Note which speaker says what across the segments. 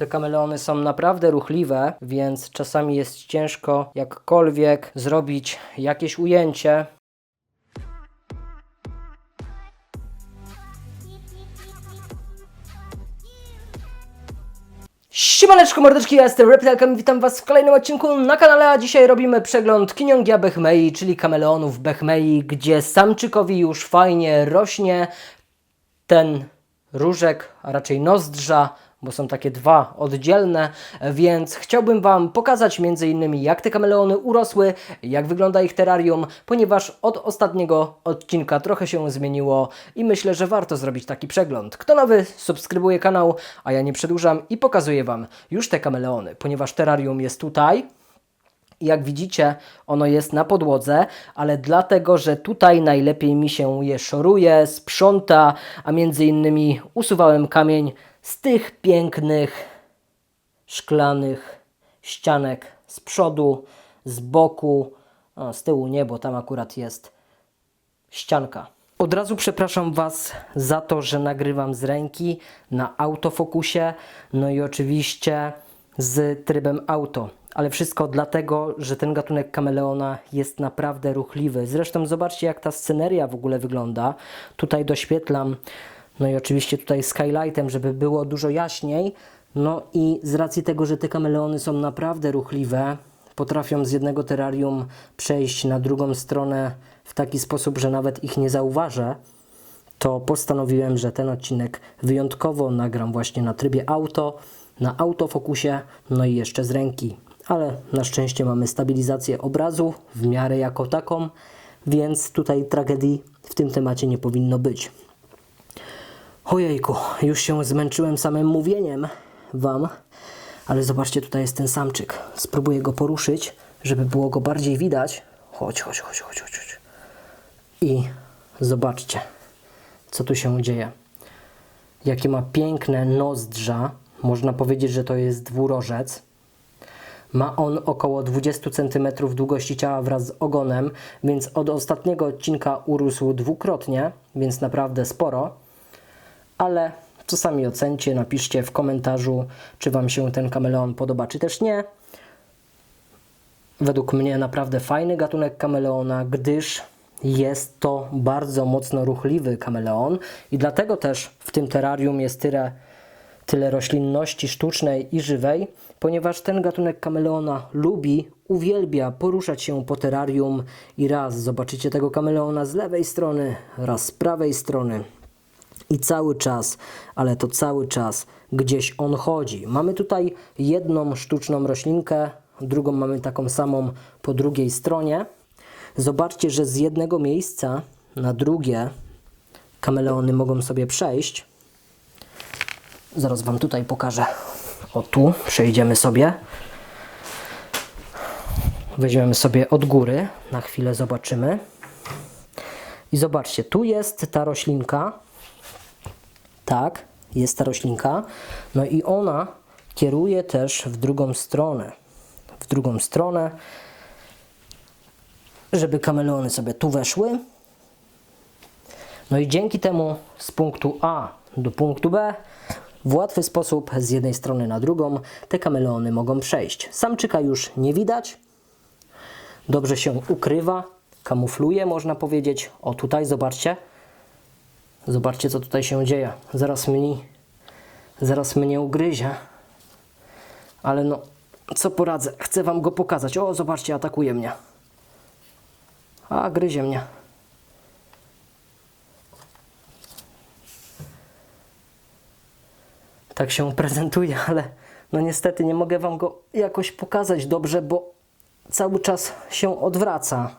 Speaker 1: Te kameleony są naprawdę ruchliwe, więc czasami jest ciężko jakkolwiek zrobić jakieś ujęcie. Siemaneczko mordeczki, ja jestem Reptilkam, witam was w kolejnym odcinku na kanale, a dzisiaj robimy przegląd Kiniongia Bechmei, czyli kameleonów Bechmei, gdzie samczykowi już fajnie rośnie ten różek, a raczej nozdrza, bo są takie dwa oddzielne, więc chciałbym Wam pokazać innymi jak te kameleony urosły, jak wygląda ich terrarium, ponieważ od ostatniego odcinka trochę się zmieniło i myślę, że warto zrobić taki przegląd. Kto nowy, subskrybuje kanał, a ja nie przedłużam i pokazuję Wam już te kameleony, ponieważ terrarium jest tutaj, Jak widzicie, ono jest na podłodze, ale dlatego, że tutaj najlepiej mi się je szoruje, sprząta, a między innymi usuwałem kamień z tych pięknych szklanych ścianek z przodu, z boku, z tyłu nie, bo tam akurat jest ścianka. Od razu przepraszam Was za to, że nagrywam z ręki na autofokusie, no i oczywiście z trybem auto. Ale wszystko dlatego, że ten gatunek kameleona jest naprawdę ruchliwy. Zresztą zobaczcie, jak ta sceneria w ogóle wygląda. Tutaj doświetlam, no i oczywiście tutaj skylightem, żeby było dużo jaśniej. No i z racji tego, że te kameleony są naprawdę ruchliwe, potrafią z jednego terrarium przejść na drugą stronę w taki sposób, że nawet ich nie zauważę, to postanowiłem, że ten odcinek wyjątkowo nagram właśnie na trybie auto, na autofokusie, no i jeszcze z ręki. Ale na szczęście mamy stabilizację obrazu w miarę jako taką, więc tutaj tragedii w tym temacie nie powinno być. Ojejku, już się zmęczyłem samym mówieniem Wam, ale zobaczcie, tutaj jest ten samczyk. Spróbuję go poruszyć, żeby było go bardziej widać. Chodź, chodź, chodź, chodź, chodź. I zobaczcie, co tu się dzieje. Jakie ma piękne nozdrza. Można powiedzieć, że to jest dwurożec. Ma on około 20 cm długości ciała wraz z ogonem, więc od ostatniego odcinka urósł dwukrotnie, więc naprawdę sporo. Ale co sami ocencie, napiszcie w komentarzu, czy Wam się ten kameleon podoba, czy też nie. Według mnie naprawdę fajny gatunek kameleona, gdyż jest to bardzo mocno ruchliwy kameleon i dlatego też w tym terrarium jest tyle, tyle roślinności sztucznej i żywej, ponieważ ten gatunek kameleona lubi, uwielbia poruszać się po terrarium i raz zobaczycie tego kameleona z lewej strony, raz z prawej strony. I cały czas, ale to cały czas gdzieś on chodzi. Mamy tutaj jedną sztuczną roślinkę, drugą mamy taką samą po drugiej stronie. Zobaczcie, że z jednego miejsca na drugie kameleony mogą sobie przejść. Zaraz Wam tutaj pokażę. O tu przejdziemy sobie. Weźmiemy sobie od góry, na chwilę zobaczymy. I zobaczcie, tu jest ta roślinka. Tak, jest ta roślinka. No i ona kieruje też w drugą stronę. W drugą stronę, żeby kameleony sobie tu weszły. No i dzięki temu z punktu A do punktu B w łatwy sposób z jednej strony na drugą te kameleony mogą przejść. Samczyka już nie widać. Dobrze się ukrywa, kamufluje można powiedzieć. O tutaj zobaczcie. Zobaczcie, co tutaj się dzieje. Zaraz mnie, zaraz mnie ugryzie. Ale no, co poradzę? Chcę Wam go pokazać. O, zobaczcie, atakuje mnie. A, gryzie mnie. Tak się prezentuje, ale no niestety nie mogę Wam go jakoś pokazać dobrze, bo cały czas się odwraca.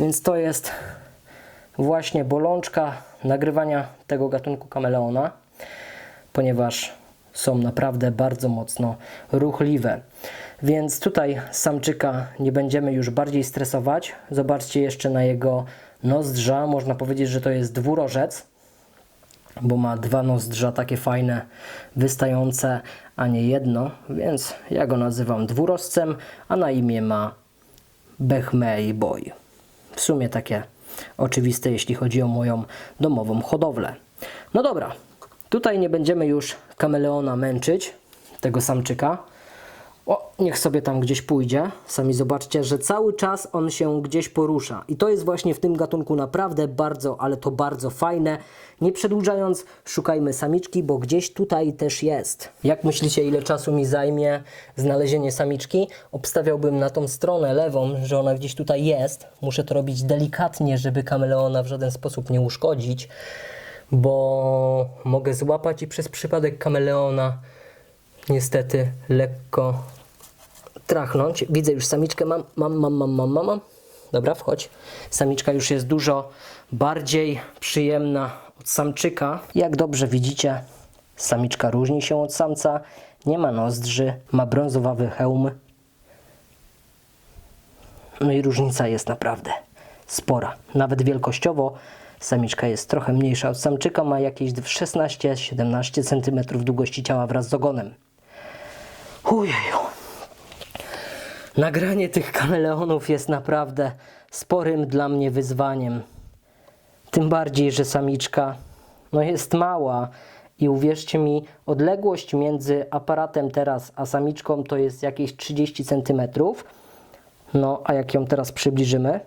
Speaker 1: Więc to jest właśnie bolączka nagrywania tego gatunku kameleona, ponieważ są naprawdę bardzo mocno ruchliwe. Więc tutaj samczyka nie będziemy już bardziej stresować. Zobaczcie jeszcze na jego nozdrza. Można powiedzieć, że to jest dwurożec, bo ma dwa nozdrza takie fajne, wystające, a nie jedno. Więc ja go nazywam dwurozcem, a na imię ma Bechmei Boy. W sumie takie oczywiste, jeśli chodzi o moją domową hodowlę. No dobra, tutaj nie będziemy już kameleona męczyć. tego samczyka. O, niech sobie tam gdzieś pójdzie. Sami zobaczcie, że cały czas on się gdzieś porusza. I to jest właśnie w tym gatunku naprawdę bardzo, ale to bardzo fajne. Nie przedłużając, szukajmy samiczki, bo gdzieś tutaj też jest. Jak myślicie, ile czasu mi zajmie znalezienie samiczki? Obstawiałbym na tą stronę lewą, że ona gdzieś tutaj jest. Muszę to robić delikatnie, żeby kameleona w żaden sposób nie uszkodzić, bo mogę złapać i przez przypadek kameleona niestety lekko trachnąć. Widzę już samiczkę, mam, mam, mam, mam, mam, mam, mam. Dobra, wchodź. Samiczka już jest dużo bardziej przyjemna od samczyka. Jak dobrze widzicie, samiczka różni się od samca. Nie ma nozdrzy, ma brązowawy hełm. No i różnica jest naprawdę spora. Nawet wielkościowo samiczka jest trochę mniejsza od samczyka, ma jakieś 16-17 cm długości ciała wraz z ogonem. Ujeju. Nagranie tych kameleonów jest naprawdę sporym dla mnie wyzwaniem. Tym bardziej, że samiczka no jest mała i uwierzcie mi, odległość między aparatem teraz a samiczką to jest jakieś 30 cm. No, a jak ją teraz przybliżymy,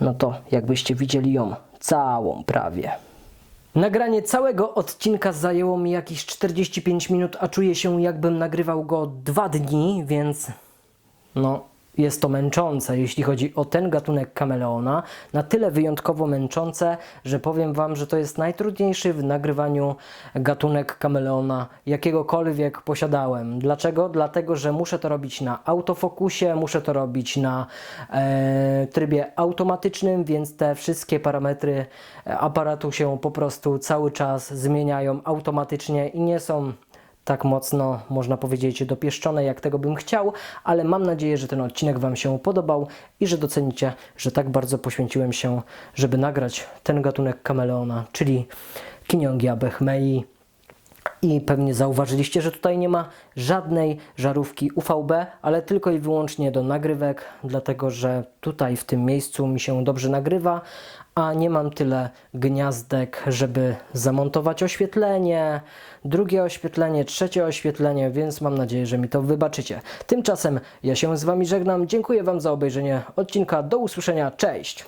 Speaker 1: no to jakbyście widzieli ją całą prawie. Nagranie całego odcinka zajęło mi jakieś 45 minut, a czuję się jakbym nagrywał go dwa dni, więc no, jest to męczące, jeśli chodzi o ten gatunek kameleona. Na tyle wyjątkowo męczące, że powiem Wam, że to jest najtrudniejszy w nagrywaniu gatunek kameleona, jakiegokolwiek posiadałem. Dlaczego? Dlatego, że muszę to robić na autofokusie, muszę to robić na e, trybie automatycznym, więc te wszystkie parametry e, aparatu się po prostu cały czas zmieniają automatycznie i nie są tak mocno, można powiedzieć, dopieszczone, jak tego bym chciał, ale mam nadzieję, że ten odcinek Wam się podobał i że docenicie, że tak bardzo poświęciłem się, żeby nagrać ten gatunek kameleona, czyli Kiniongia Bechmei. I pewnie zauważyliście, że tutaj nie ma żadnej żarówki UVB, ale tylko i wyłącznie do nagrywek, dlatego że tutaj w tym miejscu mi się dobrze nagrywa, a nie mam tyle gniazdek, żeby zamontować oświetlenie, drugie oświetlenie, trzecie oświetlenie, więc mam nadzieję, że mi to wybaczycie. Tymczasem ja się z Wami żegnam. Dziękuję Wam za obejrzenie odcinka. Do usłyszenia. Cześć!